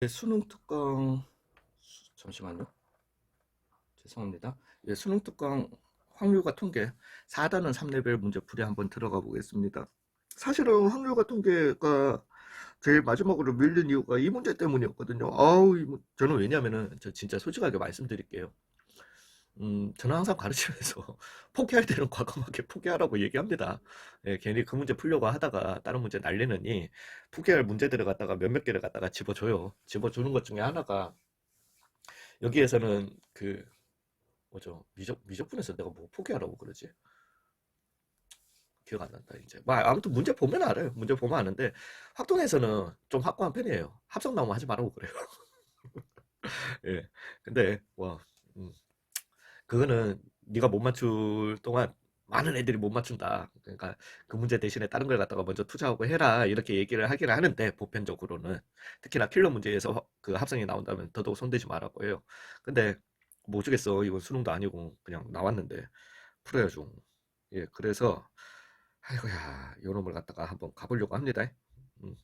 네, 수능 특강 잠시만요. 죄송합니다. 예, 수능 특강 확률과 통계 4단원 3레벨 문제 풀이 한번 들어가 보겠습니다. 사실은 확률과 통계가 제일 마지막으로 밀린 이유가 이 문제 때문이었거든요. 아우, 저는 왜냐면은 저 진짜 솔직하게 말씀드릴게요. 음, 저는 항상 가르치면서 포기할 때는 과감하게 포기하라고 얘기합니다. 예, 괜히 그 문제 풀려고 하다가 다른 문제 날리느니 포기할 문제들을 갖다가 몇몇 개를 갖다가 집어줘요. 집어주는 것 중에 하나가 여기에서는 그 뭐죠? 미적 미적분에서 내가 뭐 포기하라고 그러지? 기억 안 난다 이제. 뭐 아무튼 문제 보면 알아요. 문제 보면 아는데 확동에서는 좀 확고한 편이에요. 합성 나오면 하지 말라고 그래요. 예. 근데 와, 음, 그거는 네가 못 맞출 동안 많은 애들이 못 맞춘다. 그러니까 그 문제 대신에 다른 걸 갖다가 먼저 투자하고 해라. 이렇게 얘기를 하기는 하는데 보편적으로는 특히나 킬러 문제에서 화- 그 합성이 나온다면 더더욱 손대지 말라고 해요. 근데 뭐 어쩌겠어. 이건 수능도 아니고 그냥 나왔는데 풀어야죠. 예, 그래서 아이고야, 요놈을 갖다가 한번 가보려고 합니다. 음.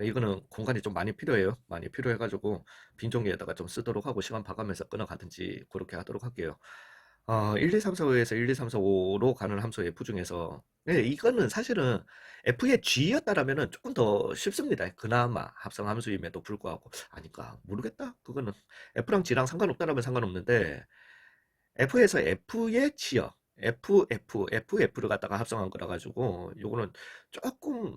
이거는 공간이 좀 많이 필요해요. 많이 필요해가지고 빈 종이에다가 좀 쓰도록 하고 시간 봐가면서 끊어가든지 그렇게 하도록 할게요. 어, 1, 2, 3, 4, 5에서 1, 2, 3, 4, 5로 가는 함수 F 중에서 네, 이거는 사실은 F의 G였다라면은 조금 더 쉽습니다. 그나마 합성 함수임에도 불구하고 아니까 모르겠다. 그거는 F랑 G랑 상관없다라면 상관없는데 F에서 F의 G요. F, F, F, F를 갖다가 합성한 거라 가지고 요거는 조금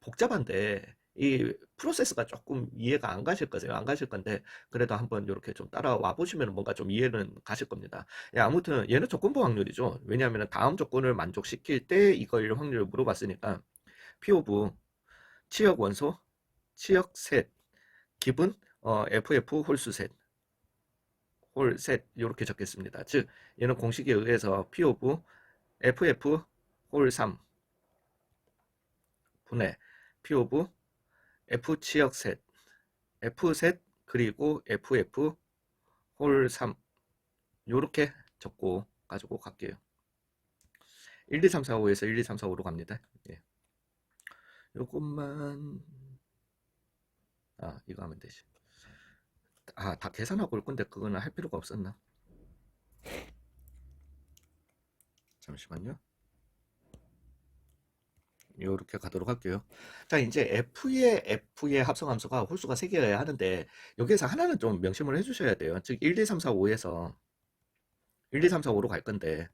복잡한데 이 프로세스가 조금 이해가 안 가실 거세요. 안 가실 건데 그래도 한번 이렇게 좀 따라와 보시면 뭔가 좀 이해는 가실 겁니다. 예, 아무튼 얘는 조건부 확률이죠. 왜냐하면 다음 조건을 만족시킬 때 이걸 확률을 물어봤으니까 P 오브 치역 원소, 치역 셋, 기분 어, FF 홀수 셋, 홀셋 이렇게 적겠습니다. 즉 얘는 공식에 의해서 P 오브 FF 홀 3 분의 P 오브 F 치역 셋, F 셋 그리고 FF 홀 3 요렇게 적고 가지고 갈게요. 1, 2, 3, 4, 5에서 1, 2, 3, 4, 5로 갑니다. 예. 요것만 아 이거 하면 되지. 아 다 계산하고 올 건데 그거는 할 필요가 없었나? 잠시만요. 이렇게 가도록 할게요. 자, 이제 F의 F의 합성 함수가 홀수가 3개여야 하는데 여기에서 하나는 좀 명심을 해주셔야 돼요. 즉 1, 2, 3, 4, 5에서 1, 2, 3, 4, 5로 갈 건데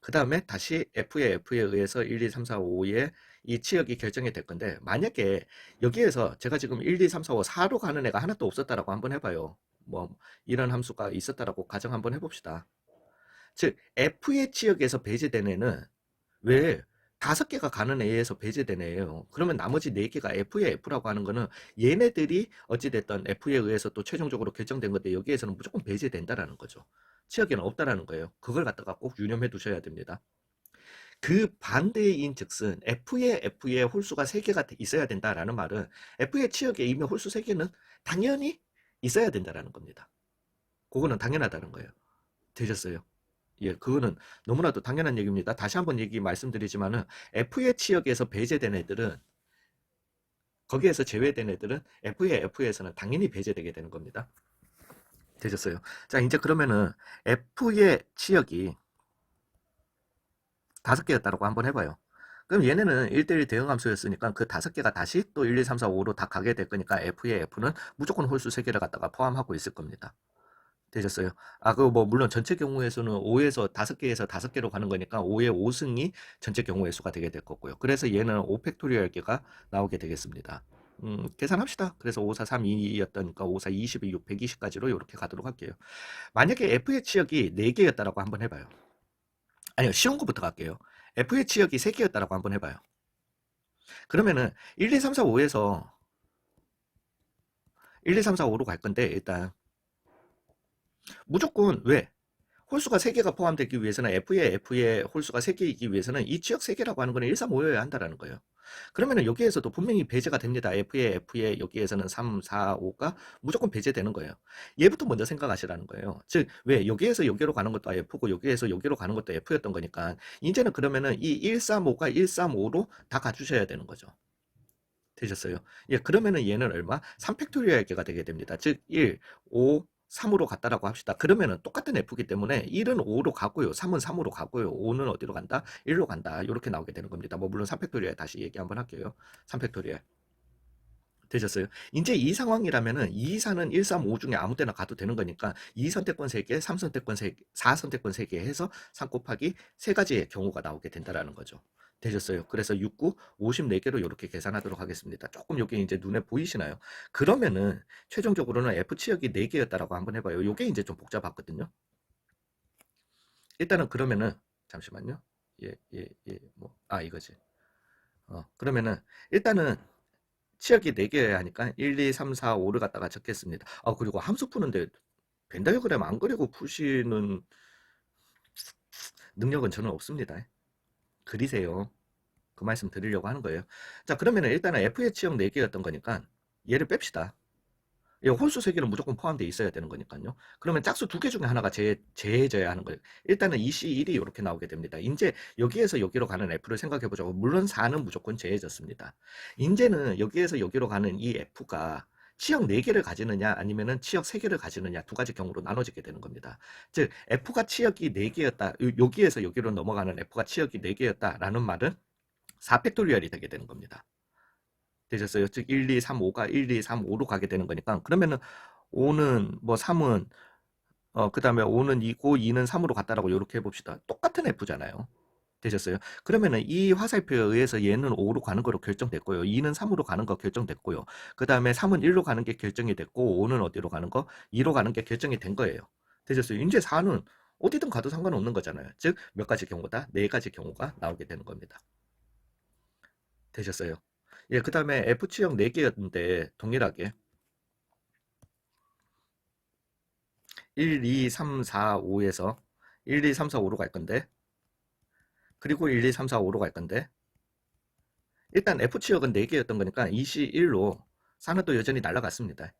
그 다음에 다시 F의 F에 의해서 1, 2, 3, 4, 5의 이 치역이 결정이 될 건데 만약에 여기에서 제가 지금 1, 2, 3, 4, 5, 4로 가는 애가 하나도 없었다라고 한번 해봐요. 뭐 이런 함수가 있었다라고 가정 한번 해봅시다. 즉 F의 치역에서 배제된 애는 왜 다섯 개가 가는 애에서 배제된 애예요. 그러면 나머지 네 개가 F의 F라고 하는 거는 얘네들이 어찌됐든 F에 의해서 또 최종적으로 결정된 건데 여기에서는 무조건 배제된다라는 거죠. 치역에는 없다라는 거예요. 그걸 갖다가 꼭 유념해 두셔야 됩니다. 그 반대인 즉슨 F의 F의 홀수가 3개가 있어야 된다라는 말은 F의 치역에 이미 홀수 3개는 당연히 있어야 된다라는 겁니다. 그거는 당연하다는 거예요. 되셨어요? 예, 그거는 너무나도 당연한 얘기입니다. 다시 한번 얘기 말씀드리지만은 F의 치역에서 배제된 애들은 거기에서 제외된 애들은 F의 F에서는 당연히 배제되게 되는 겁니다. 되셨어요? 자, 이제 그러면은 F의 치역이 다섯 개였다라고 한번 해봐요. 그럼 얘네는 1대1 대응 함수였으니까 그 다섯 개가 다시 또 1, 2, 3, 4, 5로 다 가게 될 거니까 F의 F는 무조건 홀수 3개를 갖다가 포함하고 있을 겁니다. 되셨어요? 아, 그 뭐 물론 전체 경우에서는 5에서 5개에서 5개로 가는 거니까 5의 5승이 전체 경우의 수가 되게 될 거고요. 그래서 얘는 5팩토리얼 개가 나오게 되겠습니다. 음, 계산합시다. 그래서 5, 4, 3, 2였다니까 5, 4, 20, 6, 120까지로 이렇게 가도록 할게요. 만약에 F의 치역이 4개였다라고 한번 해봐요. 아니요, 쉬운 거부터 갈게요. F의 치역이 3개였다라고 한번 해봐요. 그러면은 1, 2, 3, 4, 5에서 1, 2, 3, 4, 5로 갈 건데 일단 무조건 왜? 홀수가 3개가 포함되기 위해서는 F의 F의 홀수가 3개이기 위해서는 이 지역 3개라고 하는 거는 1, 3, 5여야 한다라는 거예요. 그러면은 여기에서도 분명히 배제가 됩니다. F의 F의 여기에서는 3, 4, 5가 무조건 배제되는 거예요. 얘부터 먼저 생각하시라는 거예요. 즉, 왜 여기에서 여기로 가는 것도 F고 여기에서 여기로 가는 것도 F였던 거니까 이제는 그러면은 이 1, 3, 5가 1, 3, 5로 다 가주셔야 되는 거죠. 되셨어요? 예, 그러면은 얘는 얼마? 3팩토리얼 개가 되게 됩니다. 즉 1, 5, 3으로 갔다라고 합시다. 그러면은 똑같은 F기 때문에 1은 5로 가고요. 3은 3으로 가고요. 5는 어디로 간다? 1로 간다. 이렇게 나오게 되는 겁니다. 뭐 물론 3팩토리얼 다시 얘기 한번 할게요. 3팩토리얼. 되셨어요? 이제 이 상황이라면은 2, 4는 1, 3, 5 중에 아무 때나 가도 되는 거니까 2 선택권 3개, 3 선택권 3개, 4 선택권 3개 해서 3 곱하기 3가지의 경우가 나오게 된다라는 거죠. 되셨어요? 그래서 6, 9, 54개로 이렇게 계산하도록 하겠습니다. 조금 여기 이제 눈에 보이시나요? 그러면은 최종적으로는 F 치역이 4개였다라고 한번 해봐요. 이게 이제 좀 복잡하거든요. 일단은 그러면은 잠시만요. 예, 예, 예, 뭐, 아, 이거지. 어, 그러면은 일단은 치역이 4개여야 하니까 1, 2, 3, 4, 5를 갖다가 적겠습니다. 아, 그리고 함수 푸는데 벤다이어그램 안 그리고 푸시는 능력은 저는 없습니다. 그리세요. 그 말씀 드리려고 하는 거예요. 자, 그러면 일단은 F의 치역 4개였던 거니까 얘를 뺍시다. 이 홀수 3개는 무조건 포함되어 있어야 되는 거니까요. 그러면 짝수 2개 중에 하나가 제, 제해져야 하는 거예요. 일단은 2C1이 이렇게 나오게 됩니다. 이제 여기에서 여기로 가는 F를 생각해 보자고. 물론 4는 무조건 제해졌습니다. 이제는 여기에서 여기로 가는 이 F가 치역 4개를 가지느냐 아니면은 치역 3개를 가지느냐 두 가지 경우로 나눠지게 되는 겁니다. 즉 F가 치역이 4개였다. 여기에서 여기로 넘어가는 F가 치역이 4개였다라는 말은 4팩토리얼이 되게 되는 겁니다. 되셨어요? 즉 1, 2, 3, 5가 1, 2, 3, 5로 가게 되는 거니까 그러면은 5는 뭐 3은 어 그 다음에 5는 2고 2는 3으로 갔다라고 이렇게 해 봅시다. 똑같은 F잖아요. 되셨어요? 그러면은 이 화살표에 의해서 얘는 5로 가는 거로 결정됐고요. 2는 3으로 가는 거 결정됐고요. 그 다음에 3은 1로 가는 게 결정이 됐고 5는 어디로 가는 거? 2로 가는 게 결정이 된 거예요. 되셨어요? 이제 4는 어디든 가도 상관없는 거잖아요. 즉 몇 가지 경우다? 네 가지 경우가 나오게 되는 겁니다. 되셨어요? 예, 그 다음에 F치형 4개였는데 동일하게 1, 2, 3, 4, 5에서 1, 2, 3, 4, 5로 갈 건데 그리고 1, 2, 3, 4, 5로 갈 건데 일단 F치역은 4개였던 거니까 2C1로 4는 또 여전히 날아갔습니다.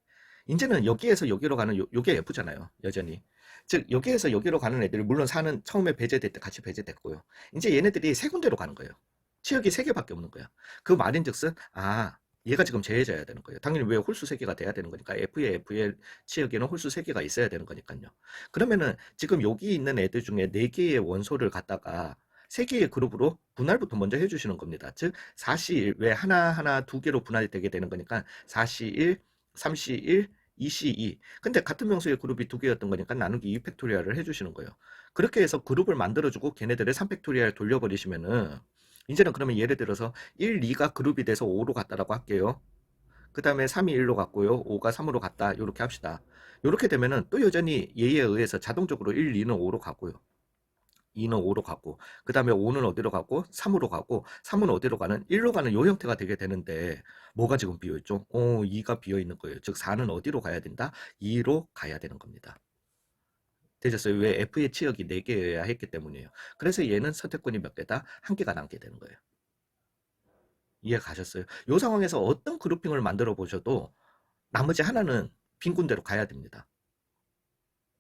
이제는 여기에서 여기로 가는 요, 요게 F잖아요. 여전히. 즉 여기에서 여기로 가는 애들이 물론 4는 처음에 배제될 때 같이 배제됐고요. 이제 얘네들이 세 군데로 가는 거예요. 치역이 세 개밖에 없는 거야. 그 말인즉슨 아 얘가 지금 제해져야 되는 거예요. 당연히 왜 홀수 세 개가 돼야 되는 거니까 F의 F의 치역에는 홀수 세 개가 있어야 되는 거니까요. 그러면은 지금 여기 있는 애들 중에 네 개의 원소를 갖다가 세 개의 그룹으로 분할부터 먼저 해주시는 겁니다. 즉 4C1 왜 하나 하나 두 개로 분할되게 되는 거니까 4C1, 3C1, 2C2 근데 같은 명수의 그룹이 두 개였던 거니까 나누기 2 팩토리얼을 해주시는 거예요. 그렇게 해서 그룹을 만들어주고 걔네들을 3 팩토리얼 돌려버리시면은 이제는 그러면 예를 들어서 1, 2가 그룹이 돼서 5로 갔다라고 할게요. 그 다음에 3이 1로 갔고요. 5가 3으로 갔다. 이렇게 합시다. 이렇게 되면은 또 여전히 얘에 의해서 자동적으로 1, 2는 5로 가고요. 2는 5로 가고 그 다음에 5는 어디로 가고 3으로 가고 3은 어디로 가는 1로 가는 요 형태가 되게 되는데 뭐가 지금 비어있죠? 어 2가 비어있는 거예요. 즉 4는 어디로 가야 된다? 2로 가야 되는 겁니다. 되셨어요? 왜 F의 치역이 4개여야 했기 때문이에요. 그래서 얘는 선택권이 몇 개다? 한 개가 남게 되는 거예요. 이해 가셨어요? 이 상황에서 어떤 그룹핑을 만들어 보셔도 나머지 하나는 빈 군데로 가야 됩니다.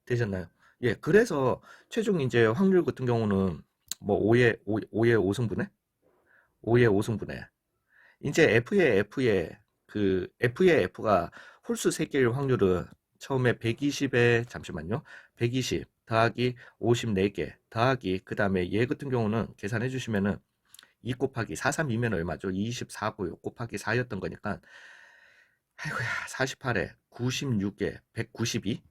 되셨나요? 예, 그래서 최종 이제 확률 같은 경우는 뭐 5의 5, 5의 5승분해? 5의 5승분해. 이제 F의 F의 그 F의 F가 홀수 3개일 확률은 처음에 120에 잠시만요. 120 더하기 54개 더하기 그 다음에 얘 같은 경우는 계산해 주시면은 2 곱하기 4, 3 2면 얼마죠? 24고요. 곱하기 4였던 거니까 아이고야 48에 96에 192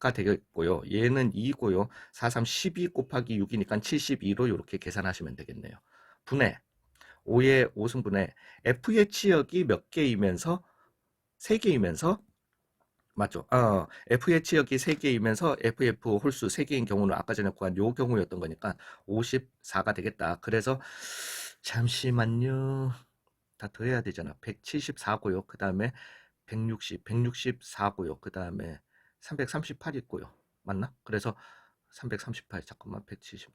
가 되겠고요. 얘는 2고요. 4, 3, 12 곱하기 6이니까 72로 이렇게 계산하시면 되겠네요. 분해 5의 5승분해 F의 치역이 몇 개이면서 3개이면서 맞죠? 어, F의 치역이 3개이면서 FF 홀수 3개인 경우는 아까 전에 구한 요 경우였던 거니까 54가 되겠다. 그래서 잠시만요. 다 더해야 되잖아. 174고요. 그 다음에 160, 164고요. 그 다음에 338 있고요. 맞나? 그래서 338 잠깐만 170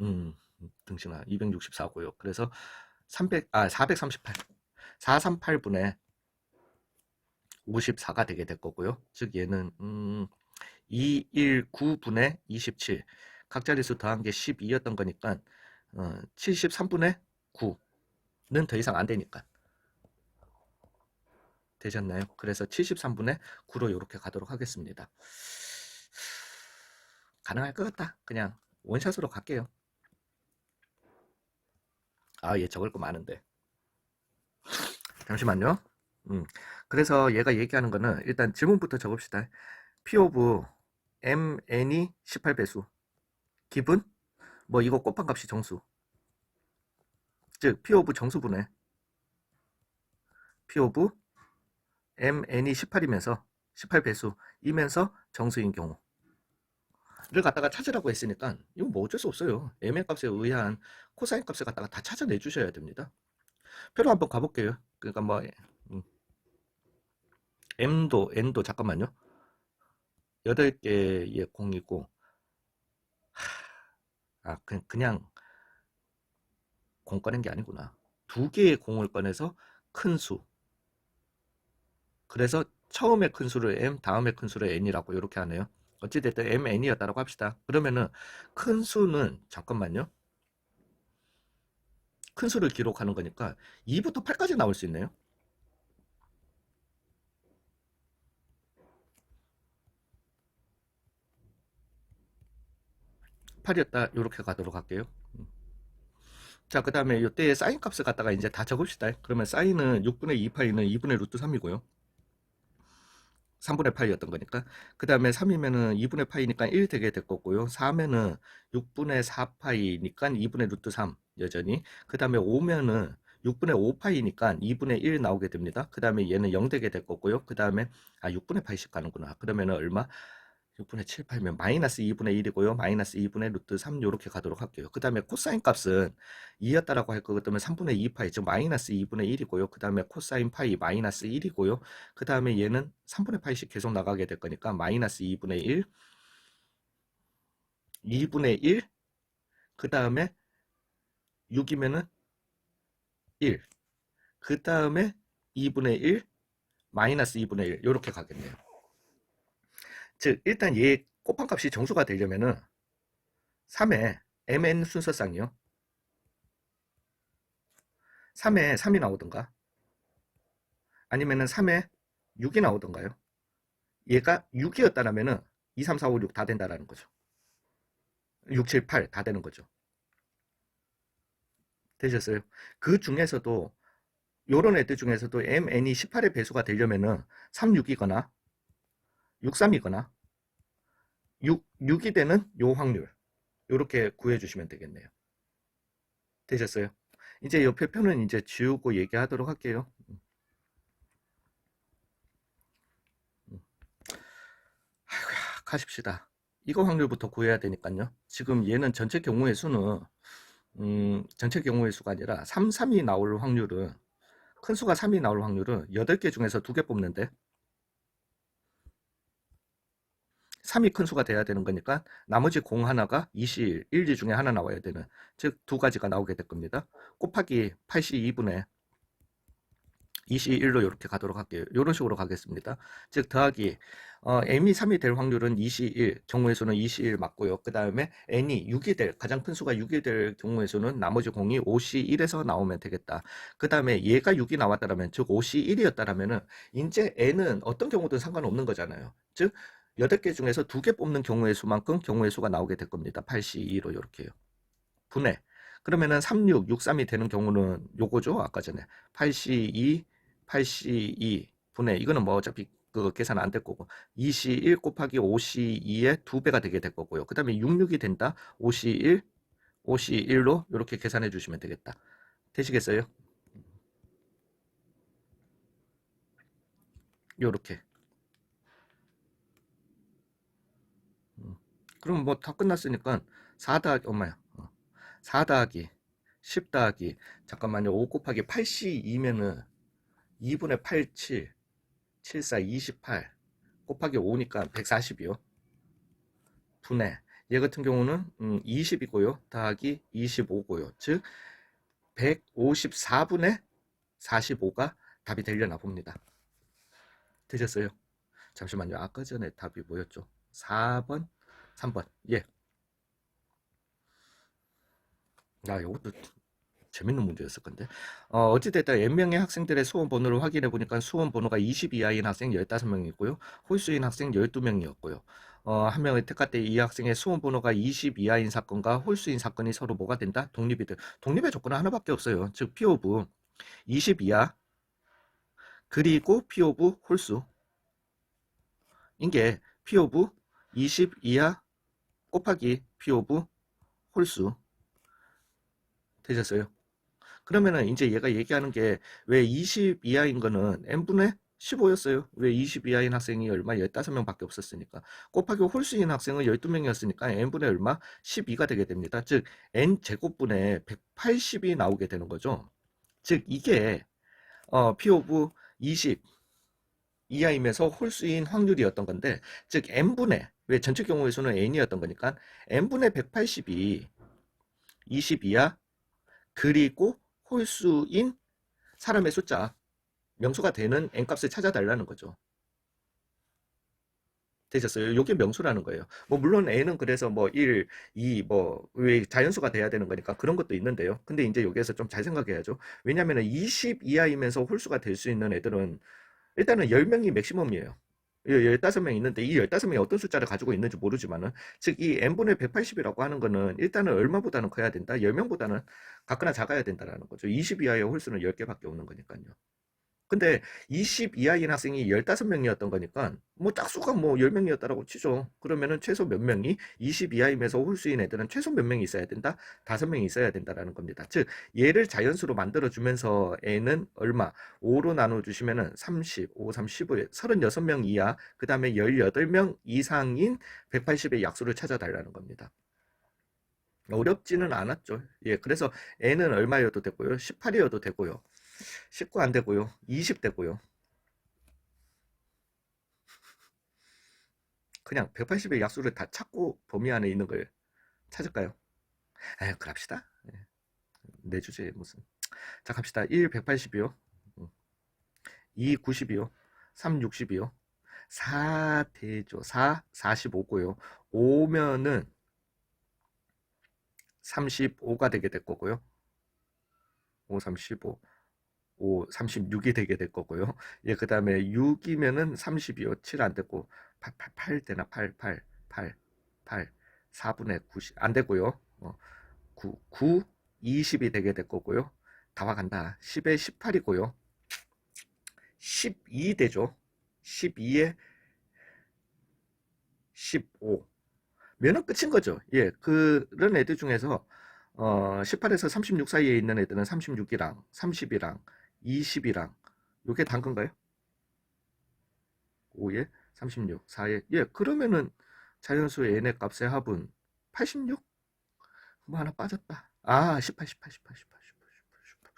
음, 등신아 264고요. 그래서 300, 아, 438. 438분의 54가 되게 될 거고요. 즉, 얘는, 음, 219분의 27. 각 자릿수 더한 게 12였던 거니까, 어, 73분의 9는 더 이상 안 되니까. 되셨나요? 그래서 73분의 9로 이렇게 가도록 하겠습니다. 가능할 것 같다. 그냥 원샷으로 갈게요. 아, 얘 적을 거 많은데. 잠시만요. 음, 그래서 얘가 얘기하는 거는 일단 질문부터 적읍시다. P of MN이 18배수. 기분? 뭐 이거 곱한 값이 정수. 즉 P of 정수분해. P of MN이 18이면서 18배수 이면서 정수인 경우. 를 갖다가 찾으라고 했으니까 이건 뭐 어쩔 수 없어요. MN 값에 의한 코사인 값을 갖다가 다 찾아내 주셔야 됩니다. 표로 한번 가볼게요. 그러니까 뭐 음. M도 N도 잠깐만요. 8개의 공이고 아 그냥, 그냥 공 꺼낸 게 아니구나. 두 개의 공을 꺼내서 큰 수. 그래서 처음에 큰 수를 M, 다음에 큰 수를 N이라고 이렇게 하네요. 어찌됐든 MN이었다라고 합시다. 그러면은 큰 수는 잠깐만요. 큰 수를 기록하는 거니까 2부터 8까지 나올 수 있네요. 8이었다. 이렇게 가도록 할게요. 음. 자, 그 다음에 이때의 사인 값을 갖다가 이제 다 적읍시다. 그러면 사인은 6분의 2파이는 2분의 루트 3이고요. 3분의 8이었던 거니까. 그 다음에 3이면은 2분의 파이니까 1 되게 될 거고요. 4면은 6분의 4파이니까 2분의 루트 3 여전히. 그 다음에 5면은 6분의 5파이니까 2분의 1 나오게 됩니다. 그 다음에 얘는 0 되게 될 거고요. 그 다음에 아 6분의 파이씩 가는구나. 그러면은 얼마? 6분의 7, 8면 마이너스 2분의 1이고요. 마이너스 2분의 루트 3 이렇게 가도록 할게요. 그 다음에 코사인 값은 2였다라고 할 거기 때문에 3분의 2파이 즉 마이너스 2분의 1이고요. 그 다음에 코사인 파이 마이너스 1이고요. 그 다음에 얘는 3분의 파이씩 계속 나가게 될 거니까 마이너스 2분의 1 2분의 1 그 다음에 6이면은 1. 그 다음에 2분의 1 마이너스 2분의 1 이렇게 가겠네요. 즉 일단 얘 곱한 값이 정수가 되려면은 3의 mn 순서상이요. 3에 3이 나오던가 아니면은 3에 6이 나오던가요. 얘가 6이었다라면은 2, 3, 4, 5, 6 다 된다라는 거죠. 6, 7, 8 다 되는 거죠. 되셨어요? 그 중에서도 요런 애들 중에서도 mn이 18의 배수가 되려면은 3, 6이거나 6, 3이거나 6, 6이 되는 요 확률 이렇게 구해주시면 되겠네요. 되셨어요? 이제 옆에 표는 이제 지우고 얘기하도록 할게요. 아이고야, 가십시다. 이거 확률부터 구해야 되니까요. 지금 얘는 전체 경우의 수는 음, 전체 경우의 수가 아니라 3, 3이 나올 확률은 큰 수가 3이 나올 확률은 8개 중에서 2개 뽑는데 3이 큰 수가 돼야 되는 거니까 나머지 공 하나가 21, 1, 2 중에 하나 나와야 되는 즉 두 가지가 나오게 될 겁니다. 곱하기 82분의 21로 이렇게 가도록 할게요. 이런 식으로 가겠습니다. 즉 더하기 어, m이 3이 될 확률은 21, 경우의 수는 21 맞고요. 그 다음에 n이 6이 될, 가장 큰 수가 6이 될 경우의 수는 나머지 공이 5C1에서 나오면 되겠다. 그 다음에 얘가 6이 나왔다라면, 즉 5C1이었다라면은 이제 n은 어떤 경우든 상관없는 거잖아요. 즉 8개 중에서 2개 뽑는 경우의 수만큼 경우의 수가 나오게 될 겁니다. 8C2로 이렇게요. 분해. 그러면은 36, 63이 되는 경우는 요거죠. 아까 전에 8C2, 8C2 분해. 이거는 뭐 어차피 그 계산 안 될 거고 2C1 곱하기 5C2의 2배가 되게 될 거고요. 그 다음에 66이 된다. 5C1, 5C1로 이렇게 계산해 주시면 되겠다. 되시겠어요? 요렇게 그럼 뭐 다 끝났으니까 4 더하기 엄마야 4 더하기 10 더하기 잠깐만요. 5 곱하기 8C2면은 2분의 8, 7 7, 4, 28 곱하기 5니까 140이요. 분해 얘 같은 경우는 음, 20이고요. 더하기 25고요. 즉 154분의 45가 답이 되려나 봅니다. 되셨어요? 잠시만요. 아까 전에 답이 뭐였죠? 4번 3번. 예. 아, 이것도 재밌는 문제였을 건데. 어, 어찌됐든 N명의 학생들의 수험 번호를 확인해 보니까 수험 번호가 20 이하인 학생 15명이고요. 홀수인 학생 12명이었고요. 어, 한 명의 특가 때 이 학생의 수험 번호가 20 이하인 사건과 홀수인 사건이 서로 뭐가 된다? 독립이 돼. 독립의 조건은 하나밖에 없어요. 즉, P 오브 20 이하 그리고 P 오브 홀수. 이게 P 오브 20 이하 곱하기 P 오브 홀수. 되셨어요? 그러면은 이제 얘가 얘기하는 게 왜 20 이하인 거는 n분의 15였어요. 왜 20 이하인 학생이 얼마? 15명 밖에 없었으니까. 곱하기 홀수인 학생은 12명이었으니까 n분의 얼마? 12가 되게 됩니다. 즉 n 제곱분의 180이 나오게 되는 거죠. 즉 이게 어, p 오브 20 이하이면서 홀수인 확률이었던 건데 즉 n분의 왜 전체 경우의 수는 n이었던 거니까 n분의 180이 20 이하 그리고 홀수인 사람의 숫자 명수가 되는 n값을 찾아달라는 거죠. 되셨어요? 요게 명수라는 거예요. 뭐 물론 n은 그래서 뭐 1, 2, 뭐 왜 자연수가 돼야 되는 거니까 그런 것도 있는데요. 근데 이제 여기에서 좀 잘 생각해야죠. 왜냐면은 20 이하이면서 홀수가 될 수 있는 애들은 일단은 10명이 맥시멈이에요. 15명 있는데 이 15명이 어떤 숫자를 가지고 있는지 모르지만은 즉 이 n분의 180이라고 하는 거는 일단은 얼마보다는 커야 된다? 10명보다는 같거나 작아야 된다라는 거죠. 20 이하의 홀수는 10개밖에 없는 거니까요. 근데 20 이하인 학생이 15명이었던 거니까 뭐 짝수가 뭐 10명이었다라고 치죠. 그러면은 최소 몇 명이 20 이하임에서 홀수인 애들은 최소 몇 명이 있어야 된다? 5명이 있어야 된다라는 겁니다. 즉 얘를 자연수로 만들어 주면서 n은 얼마? 5로 나눠 주시면은 30, 5, 3, 15, 36명 이하, 그다음에 18명 이상인 180의 약수를 찾아 달라는 겁니다. 어렵지는 않았죠. 예, 그래서 n은 얼마여도 되고요. 18이어도 되고요. 19 안 되고요. 20 되고요. 그냥 180의 약수를 다 찾고 범위 안에 있는 걸 찾을까요? 에, 그럽시다. 예. 내 주제에 무슨. 자, 갑시다. 1, 180이요. 2, 90이요. 3, 60이요. 4 되죠. 4, 45고요. 5면은 35가 되게 될 거고요. 5, 3, 15. 5, 36이 되게 될 거고요. 예, 그 다음에 6이면은 30이요. 7안 되고, 8, 8, 8 되나? 8, 8, 8, 8, 4분의 90. 안 되고요. 어, 9, 9, 20이 되게 될 거고요. 다 와간다. 10에 18이고요. 12 되죠. 12에 15. 면은 끝인 거죠. 예, 그런 애들 중에서 어, 18에서 36 사이에 있는 애들은 36이랑 30이랑 20이랑 요게 단 건가요? 5에 36, 4에 예 그러면은 자연수의 n의 값의 합은 86? 뭐 하나 빠졌다. 아 18, 18, 18, 18, 18, 18, 18.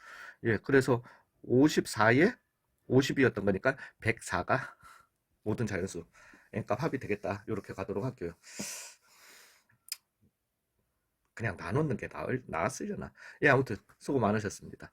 예 그래서 54에 50이었던 거니까 104가 모든 자연수 n값 합이 되겠다. 이렇게 가도록 할게요. 그냥 나누는 게 나을, 나았으려나. 예, 아무튼 수고 많으셨습니다.